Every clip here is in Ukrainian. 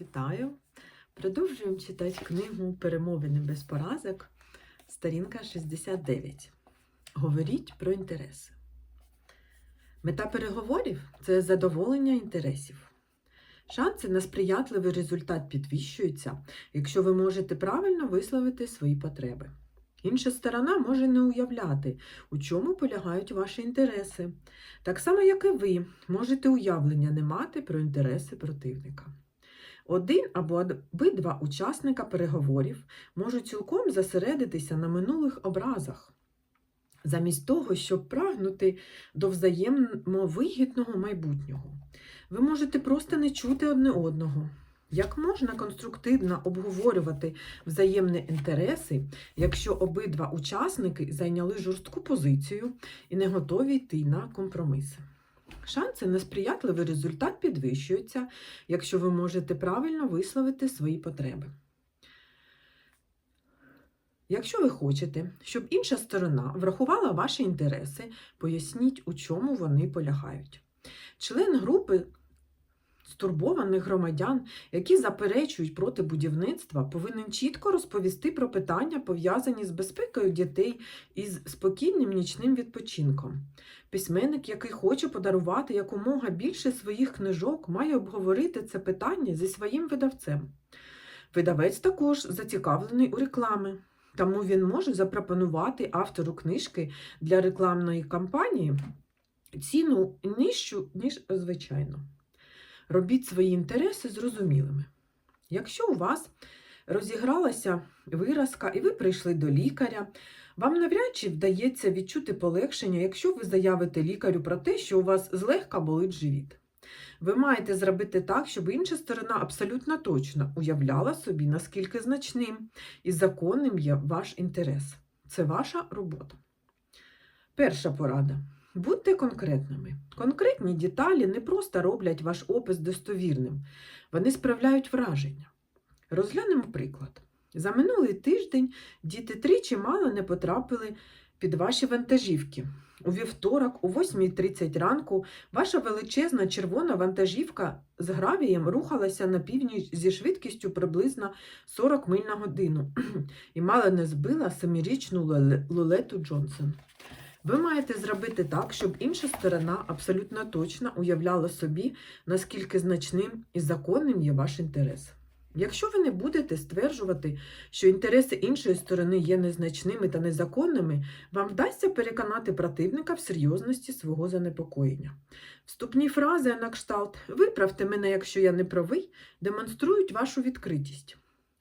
Вітаю! Продовжуємо читати книгу Перемовини без поразок, сторінка 69. Говоріть про інтереси. Мета переговорів це задоволення інтересів. Шанси на сприятливий результат підвищуються, якщо ви можете правильно висловити свої потреби. Інша сторона може не уявляти, у чому полягають ваші інтереси, так само, як і ви можете уявлення не мати про інтереси противника. Один або обидва учасника переговорів можуть цілком зосередитися на минулих образах, замість того, щоб прагнути до взаємовигідного майбутнього. Ви можете просто не чути одне одного. Як можна конструктивно обговорювати взаємні інтереси, якщо обидва учасники зайняли жорстку позицію і не готові йти на компроміси? Шанси на сприятливий результат підвищуються, якщо ви можете правильно висловити свої потреби. Якщо ви хочете, щоб інша сторона врахувала ваші інтереси, поясніть, у чому вони полягають. Член групи стурбованих громадян, які заперечують проти будівництва, повинен чітко розповісти про питання, пов'язані з безпекою дітей і з спокійним нічним відпочинком. Письменник, який хоче подарувати якомога більше своїх книжок, має обговорити це питання зі своїм видавцем. Видавець також зацікавлений у рекламі, тому він може запропонувати автору книжки для рекламної кампанії ціну нижчу, ніж звичайно. Робіть свої інтереси зрозумілими. Якщо у вас розігралася виразка і ви прийшли до лікаря, вам навряд чи вдається відчути полегшення, якщо ви заявите лікарю про те, що у вас злегка болить живіт. Ви маєте зробити так, щоб інша сторона абсолютно точно уявляла собі, наскільки значним і законним є ваш інтерес. Це ваша робота. Перша порада. Будьте конкретними. Конкретні деталі не просто роблять ваш опис достовірним, вони справляють враження. Розглянемо приклад. За минулий тиждень діти тричі мало не потрапили під ваші вантажівки. У вівторок, о 8.30 ранку, ваша величезна червона вантажівка з гравієм рухалася на північ зі швидкістю приблизно 40 миль на годину і мало не збила семирічну Лолету Джонсон. Ви маєте зробити так, щоб інша сторона абсолютно точно уявляла собі, наскільки значним і законним є ваш інтерес. Якщо ви не будете стверджувати, що інтереси іншої сторони є незначними та незаконними, вам вдасться переконати противника в серйозності свого занепокоєння. Вступні фрази на кшталт Виправте мене, якщо я не правий, демонструють вашу відкритість.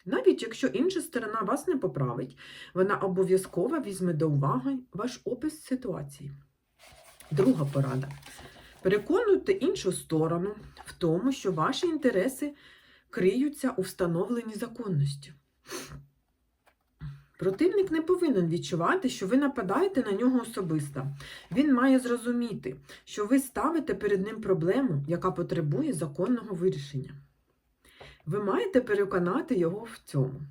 Навіть якщо інша сторона вас не поправить, вона обов'язково візьме до уваги ваш опис ситуації. Друга порада. Переконуйте іншу сторону в тому, що ваші інтереси криються у встановленні законності. Противник не повинен відчувати, що ви нападаєте на нього особисто. Він має зрозуміти, що ви ставите перед ним проблему, яка потребує законного вирішення. Ви маєте переконати його в цьому.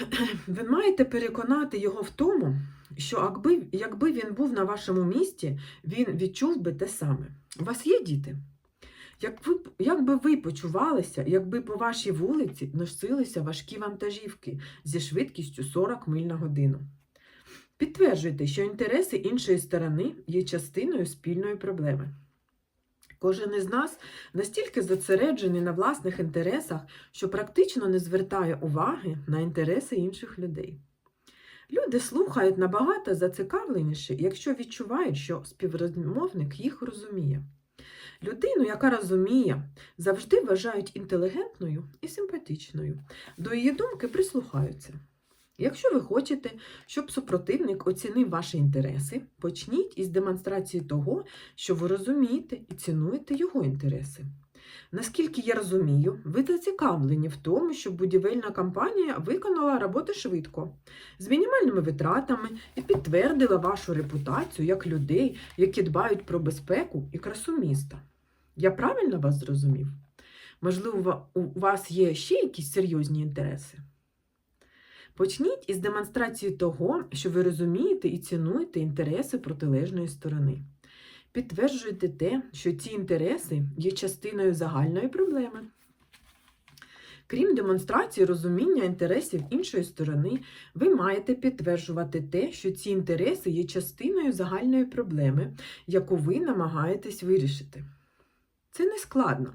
Ви маєте переконати його в тому, що якби, якби він був на вашому місці, він відчув би те саме. У вас є діти? Як, ви, як би ви почувалися, якби по вашій вулиці носилися важкі вантажівки зі швидкістю 40 миль на годину? Підтверджуйте, що інтереси іншої сторони є частиною спільної проблеми. Кожен із нас настільки зосереджений на власних інтересах, що практично не звертає уваги на інтереси інших людей. Люди слухають набагато зацікавленіше, якщо відчувають, що співрозмовник їх розуміє. Людину, яка розуміє, завжди вважають інтелігентною і симпатичною. До її думки прислухаються. Якщо ви хочете, щоб супротивник оцінив ваші інтереси, почніть із демонстрації того, що ви розумієте і цінуєте його інтереси. Наскільки я розумію, ви зацікавлені в тому, щоб будівельна компанія виконала роботу швидко, з мінімальними витратами і підтвердила вашу репутацію як людей, які дбають про безпеку і красу міста. Я правильно вас зрозумів? Можливо, у вас є ще якісь серйозні інтереси? Почніть із демонстрації того, що ви розумієте і цінуєте інтереси протилежної сторони. Підтверджуйте те, що ці інтереси є частиною загальної проблеми. Крім демонстрації розуміння інтересів іншої сторони, ви маєте підтверджувати те, що ці інтереси є частиною загальної проблеми, яку ви намагаєтесь вирішити. Це не складно.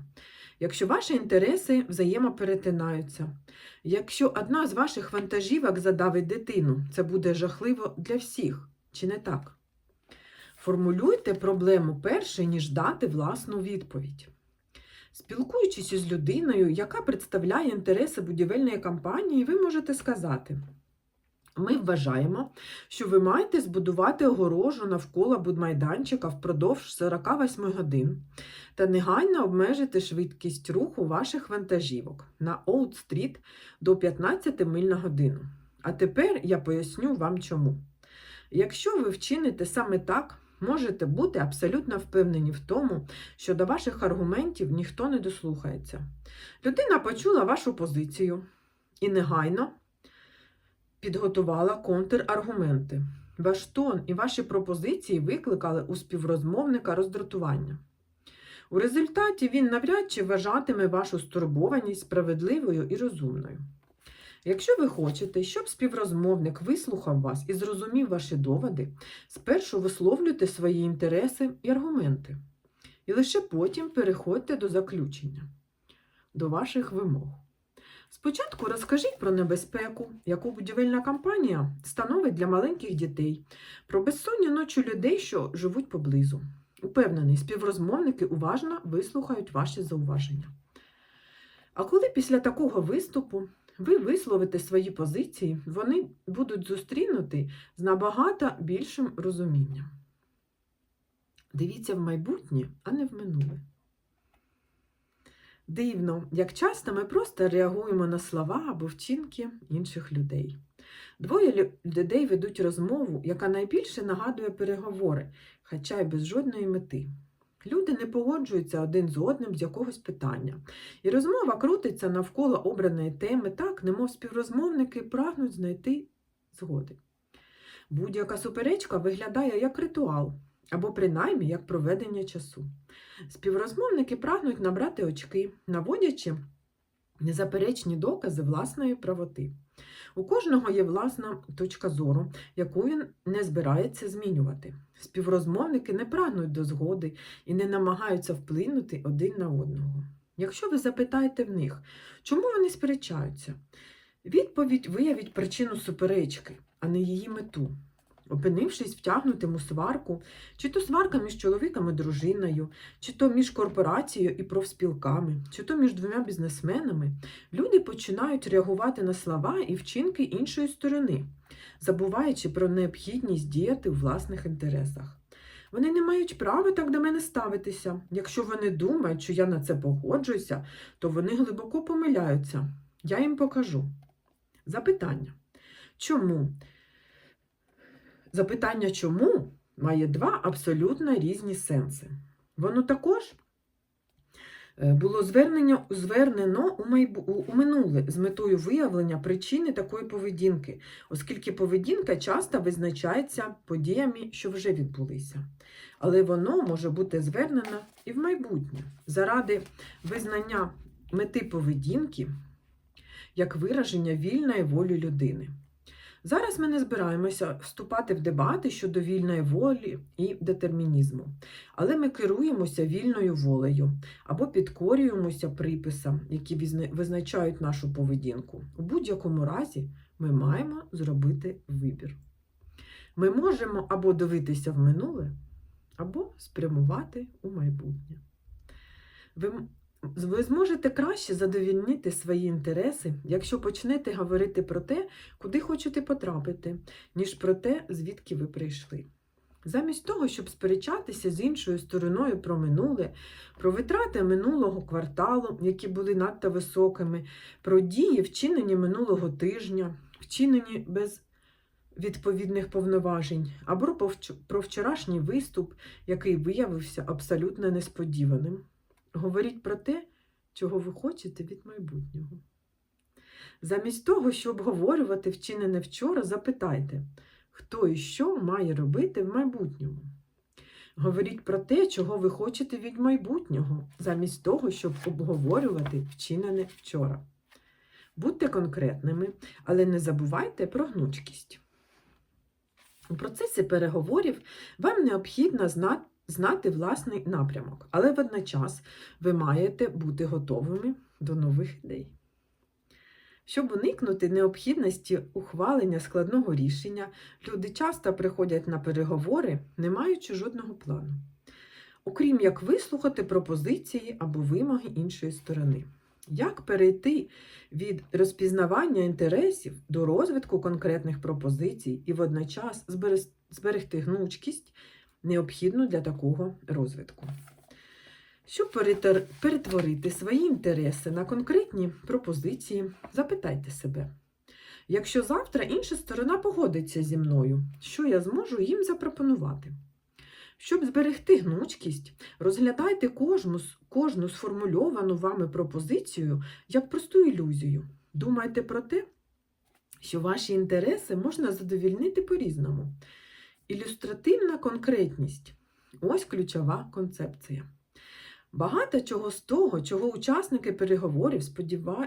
Якщо ваші інтереси взаємоперетинаються, якщо одна з ваших вантажівок задавить дитину, це буде жахливо для всіх, чи не так? Формулюйте проблему перше, ніж дати власну відповідь. Спілкуючись із людиною, яка представляє інтереси будівельної компанії, ви можете сказати: ми вважаємо, що ви маєте збудувати огорожу навколо будмайданчика впродовж 48 годин та негайно обмежити швидкість руху ваших вантажівок на Оут-стріт до 15 миль на годину. А тепер я поясню вам чому. Якщо ви вчините саме так, можете бути абсолютно впевнені в тому, що до ваших аргументів ніхто не дослухається. Людина почула вашу позицію і негайно підготувала контраргументи. Ваш тон і ваші пропозиції викликали у співрозмовника роздратування. У результаті він навряд чи вважатиме вашу стурбованість справедливою і розумною. Якщо ви хочете, щоб співрозмовник вислухав вас і зрозумів ваші доводи, спершу висловлюйте свої інтереси і аргументи, і лише потім переходьте до заключення, до ваших вимог. Спочатку розкажіть про небезпеку, яку будівельна компанія становить для маленьких дітей, про безсонні ночі людей, що живуть поблизу. Упевнений, співрозмовники уважно вислухають ваші зауваження. А коли після такого виступу ви висловите свої позиції, вони будуть зустрінуті з набагато більшим розумінням. Дивіться в майбутнє, а не в минуле. Дивно, як часто ми просто реагуємо на слова або вчинки інших людей. Двоє людей ведуть розмову, яка найбільше нагадує переговори, хоча й без жодної мети. Люди не погоджуються один з одним з якогось питання, і розмова крутиться навколо обраної теми так, немов співрозмовники прагнуть знайти згоди. Будь-яка суперечка виглядає як ритуал, або принаймні як проведення часу. Співрозмовники прагнуть набрати очки, наводячи незаперечні докази власної правоти. У кожного є власна точка зору, яку він не збирається змінювати. Співрозмовники не прагнуть до згоди і не намагаються вплинути один на одного. Якщо ви запитаєте в них, чому вони сперечаються, відповідь виявить причину суперечки, а не її мету. Опинившись втягнутим у сварку, чи то сварка між чоловіком і дружиною, чи то між корпорацією і профспілками, чи то між двома бізнесменами, люди починають реагувати на слова і вчинки іншої сторони, забуваючи про необхідність діяти у власних інтересах. Вони не мають права так до мене ставитися. Якщо вони думають, що я на це погоджуюся, то вони глибоко помиляються. Я їм покажу. Запитання. Чому? Запитання чому має два абсолютно різні сенси. Воно також е, було звернення, звернено у, майбу, у, минуле з метою виявлення причини такої поведінки, оскільки поведінка часто визначається подіями, що вже відбулися. Але воно може бути звернено і в майбутнє заради визнання мети поведінки як вираження вільної волі людини. Зараз ми не збираємося вступати в дебати щодо вільної волі і детермінізму, але ми керуємося вільною волею або підкорюємося приписам, які визначають нашу поведінку. У будь-якому разі ми маємо зробити вибір. Ми можемо або дивитися в минуле, або спрямувати у майбутнє. Ви ви зможете краще задовільнити свої інтереси, якщо почнете говорити про те, куди хочете потрапити, ніж про те, звідки ви прийшли. Замість того, щоб сперечатися з іншою стороною про минуле, про витрати минулого кварталу, які були надто високими, про дії, вчинені минулого тижня, вчинені без відповідних повноважень, або про вчорашній виступ, який виявився абсолютно несподіваним. Говоріть про те, чого ви хочете від майбутнього. Замість того, щоб обговорювати вчинене вчора, запитайте, хто і що має робити в майбутньому. Говоріть про те, чого ви хочете від майбутнього, замість того, щоб обговорювати вчинене вчора. Будьте конкретними, але не забувайте про гнучкість. У процесі переговорів вам необхідно зна- знати власний напрямок, але водночас ви маєте бути готовими до нових ідей. Щоб уникнути необхідності ухвалення складного рішення, люди часто приходять на переговори, не маючи жодного плану, окрім як вислухати пропозиції або вимоги іншої сторони. Як перейти від розпізнавання інтересів до розвитку конкретних пропозицій і водночас зберегти гнучкість, необхідну для такого розвитку? Щоб перетворити свої інтереси на конкретні пропозиції, запитайте себе. Якщо завтра інша сторона погодиться зі мною, що я зможу їм запропонувати? Щоб зберегти гнучкість, розглядайте кожну, кожну сформульовану вами пропозицію як просту ілюзію. Думайте про те, що ваші інтереси можна задовільнити по-різному. Ілюстративна конкретність ось ключова концепція. Багато чого з того, чого учасники переговорів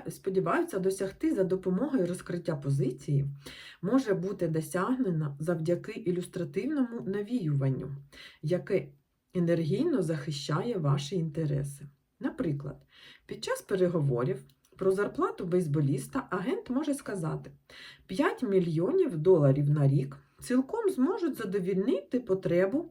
сподіваються досягти за допомогою розкриття позиції, може бути досягнено завдяки ілюстративному навіюванню, яке енергійно захищає ваші інтереси. Наприклад, під час переговорів про зарплату бейсболіста агент може сказати: 5 мільйонів доларів на рік цілком зможуть задовільнити потребу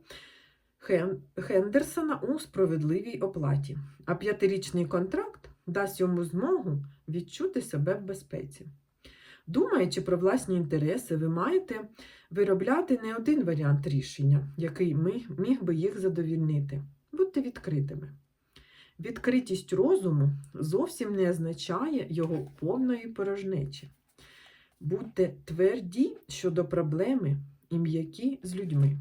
Хендерсона у справедливій оплаті, а п'ятирічний контракт дасть йому змогу відчути себе в безпеці. Думаючи про власні інтереси, ви маєте виробляти не один варіант рішення, який міг, би їх задовільнити. Будьте відкритими. Відкритість розуму зовсім не означає його повної порожнечі. Будьте тверді щодо проблеми і м'які з людьми.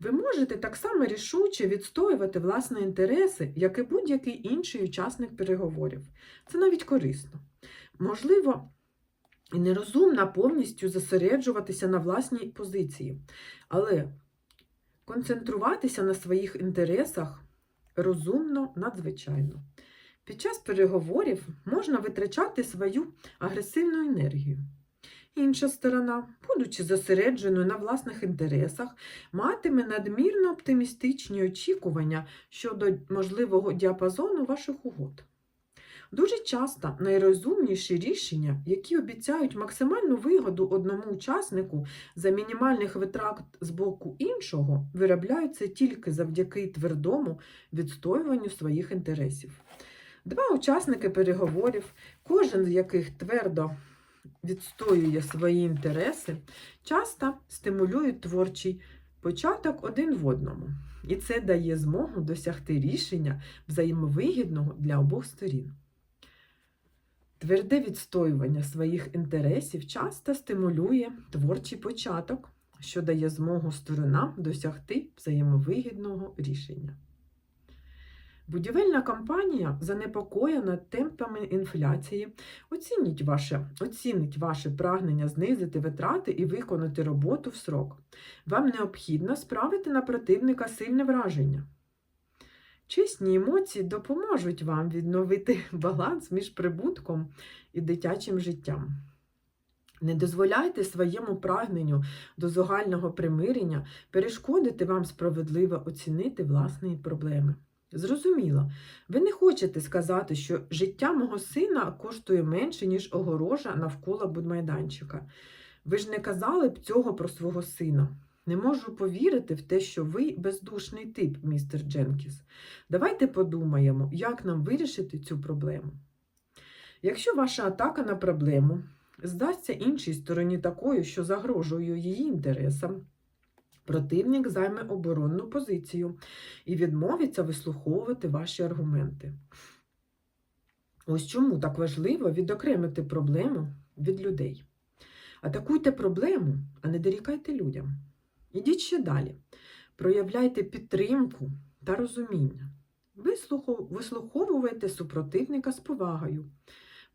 Ви можете так само рішуче відстоювати власні інтереси, як і будь-який інший учасник переговорів. Це навіть корисно. Можливо, і нерозумно повністю зосереджуватися на власній позиції, але концентруватися на своїх інтересах розумно надзвичайно. Під час переговорів можна витрачати свою агресивну енергію. Інша сторона, будучи зосередженою на власних інтересах, матиме надмірно оптимістичні очікування щодо можливого діапазону ваших угод. Дуже часто найрозумніші рішення, які обіцяють максимальну вигоду одному учаснику за мінімальних витрат з боку іншого, виробляються тільки завдяки твердому відстоюванню своїх інтересів. Два учасники переговорів, кожен з яких твердо відстоює свої інтереси, часто стимулюють творчий початок один в одному. І це дає змогу досягти рішення взаємовигідного для обох сторін. Тверде відстоювання своїх інтересів часто стимулює творчий початок, що дає змогу сторонам досягти взаємовигідного рішення. Будівельна компанія занепокоєна темпами інфляції, оцінить ваше, оцінить ваше прагнення знизити витрати і виконати роботу в срок. Вам необхідно справити на противника сильне враження. Чесні емоції допоможуть вам відновити баланс між прибутком і дитячим життям. Не дозволяйте своєму прагненню до загального примирення перешкодити вам справедливо оцінити власні проблеми. Зрозуміло, ви не хочете сказати, що життя мого сина коштує менше, ніж огорожа навколо будмайданчика. Ви ж не казали б цього про свого сина. Не можу повірити в те, що ви бездушний тип, містер Дженкіс. Давайте подумаємо, як нам вирішити цю проблему. Якщо ваша атака на проблему здасться іншій стороні такою, що загрожує її інтересам, противник займе оборонну позицію і відмовиться вислуховувати ваші аргументи. Ось чому так важливо відокремити проблему від людей. Атакуйте проблему, а не дорікайте людям. Ідіть ще далі. Проявляйте підтримку та розуміння. Вислуховуйте супротивника з повагою.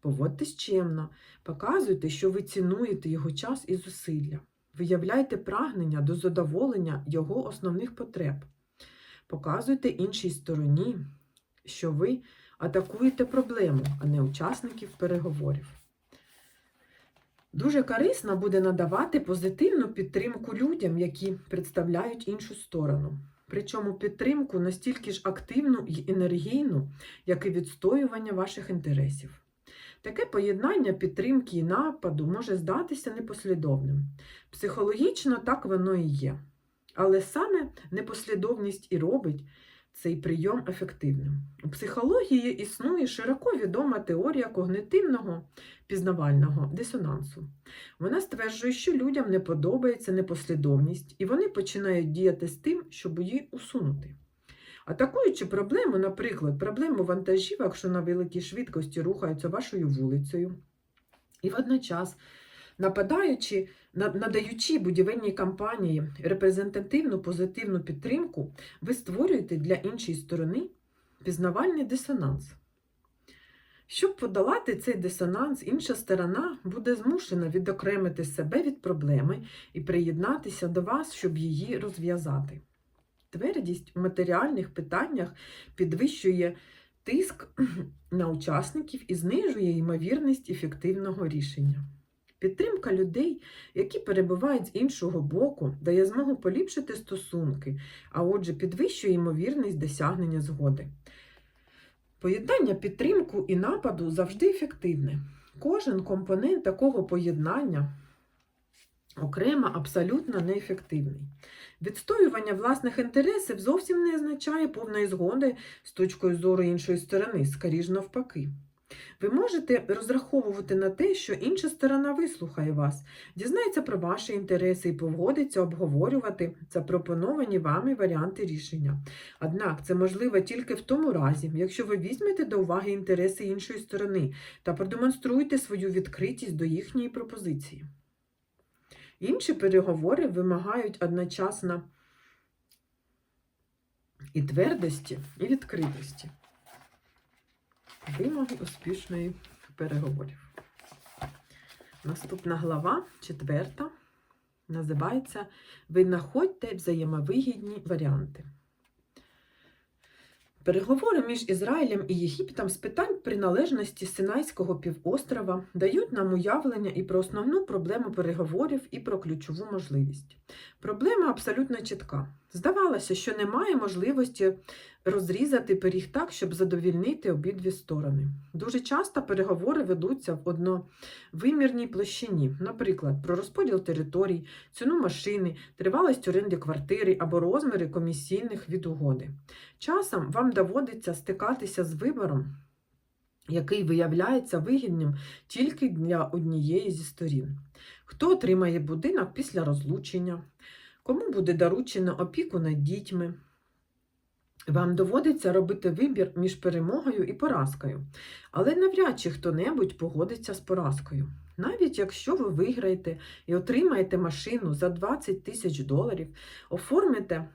Поводьтесь чемно, показуйте, що ви цінуєте його час і зусилля. Виявляйте прагнення до задоволення його основних потреб. Показуйте іншій стороні, що ви атакуєте проблему, а не учасників переговорів. Дуже корисно буде надавати позитивну підтримку людям, які представляють іншу сторону. Причому підтримку настільки ж активну і енергійну, як і відстоювання ваших інтересів. Таке поєднання підтримки і нападу може здатися непослідовним. Психологічно так воно і є. Але саме непослідовність і робить цей прийом ефективним. У психології існує широко відома теорія когнитивного пізнавального дисонансу. Вона стверджує, що людям не подобається непослідовність, і вони починають діяти з тим, щоб її усунути. Атакуючи проблему, наприклад, проблему вантажівок, що на великій швидкості рухаються вашою вулицею, і водночас нападаючи, надаючи будівельній кампанії репрезентативну позитивну підтримку, ви створюєте для іншої сторони пізнавальний дисонанс. Щоб подолати цей дисонанс, інша сторона буде змушена відокремити себе від проблеми і приєднатися до вас, щоб її розв'язати. Твердість в матеріальних питаннях підвищує тиск на учасників і знижує ймовірність ефективного рішення. Підтримка людей, які перебувають з іншого боку, дає змогу поліпшити стосунки, а отже, підвищує ймовірність досягнення згоди. Поєднання підтримку і нападу завжди ефективне. Кожен компонент такого поєднання окремо абсолютно неефективний. Відстоювання власних інтересів зовсім не означає повної згоди з точкою зору іншої сторони, скоріш навпаки. Ви можете розраховувати на те, що інша сторона вислухає вас, дізнається про ваші інтереси і погодиться обговорювати запропоновані вами варіанти рішення. Однак це можливо тільки в тому разі, якщо ви візьмете до уваги інтереси іншої сторони та продемонструєте свою відкритість до їхньої пропозиції. Інші переговори вимагають одночасно і твердості, і відкритості. Вимоги успішної переговорів. Наступна глава, четверта, називається Винаходьте взаємовигідні варіанти. Переговори між Ізраїлем і Єгиптом з питань приналежності Синайського півострова дають нам уявлення і про основну проблему переговорів, і про ключову можливість. Проблема абсолютно чітка. Здавалося, що немає можливості розрізати пиріг так, щоб задовільнити обидві сторони. Дуже часто переговори ведуться в одновимірній площині, наприклад, про розподіл територій, ціну машини, тривалість оренди квартири або розміри комісійних від угоди. Часом вам доводиться стикатися з вибором, який виявляється вигідним тільки для однієї зі сторін. Хто отримає будинок після розлучення, кому буде доручено опіку над дітьми. Вам доводиться робити вибір між перемогою і поразкою, але навряд чи хто-небудь погодиться з поразкою. Навіть якщо ви виграєте і отримаєте машину за 20 тисяч доларів, оформите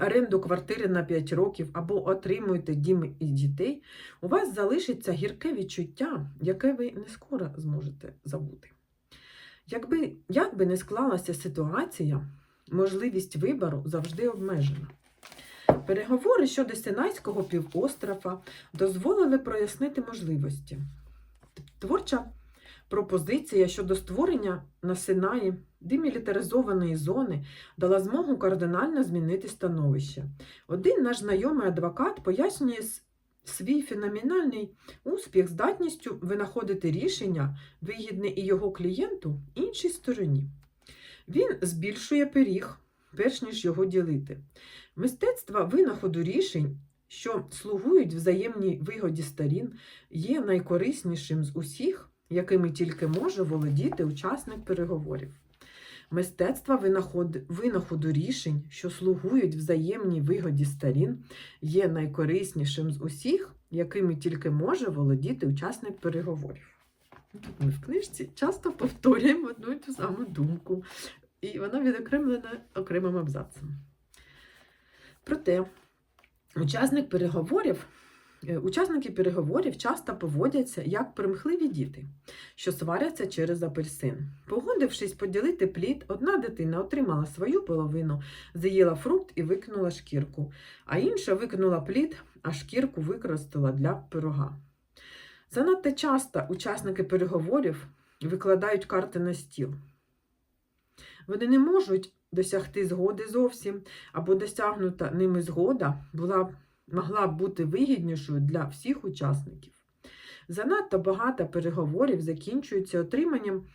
оренду квартири на 5 років або отримуєте дім і дітей, у вас залишиться гірке відчуття, яке ви не скоро зможете забути. Якби, як би не склалася ситуація, можливість вибору завжди обмежена. Переговори щодо Синайського півострова дозволили прояснити можливості. Творча пропозиція щодо створення на Синаї демілітаризованої зони дала змогу кардинально змінити становище. Один наш знайомий адвокат пояснює свій феноменальний успіх здатністю винаходити рішення, вигідне і його клієнту, іншій стороні. Він збільшує пиріг, перш ніж його ділити. Мистецтво винаходу рішень, що слугують взаємній вигоді сторін, є найкориснішим з усіх, якими тільки може володіти учасник переговорів. Мистецтво винаход... винаходу рішень, що слугують взаємній вигоді сторін, є найкориснішим з усіх, якими тільки може володіти учасник переговорів. Ми в книжці часто повторюємо одну і ту саму думку, і вона відокремлена окремим абзацем. Проте учасник переговорів, е, учасники переговорів часто поводяться як примхливі діти, що сваряться через апельсин. Погодившись поділити плід, одна дитина отримала свою половину, заїла фрукт і викинула шкірку, а інша викинула плід, а шкірку використала для пирога. Занадто часто учасники переговорів викладають карти на стіл. Вони не можуть досягти згоди зовсім, або досягнута ними згода була, могла б бути вигіднішою для всіх учасників. Занадто багато переговорів закінчується отриманням,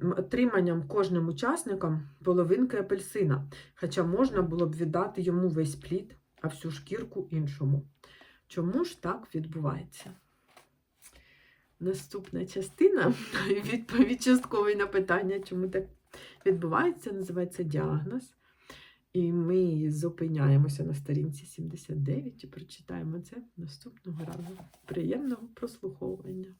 отриманням кожним учасником половинки апельсина, хоча можна було б віддати йому весь плід, а всю шкірку іншому. Чому ж так відбувається? Наступна частина відповідь частковий на питання, чому так відбувається, називається діагноз. І ми зупиняємося на сторінці 79 і прочитаємо це наступного разу. Приємного прослуховування.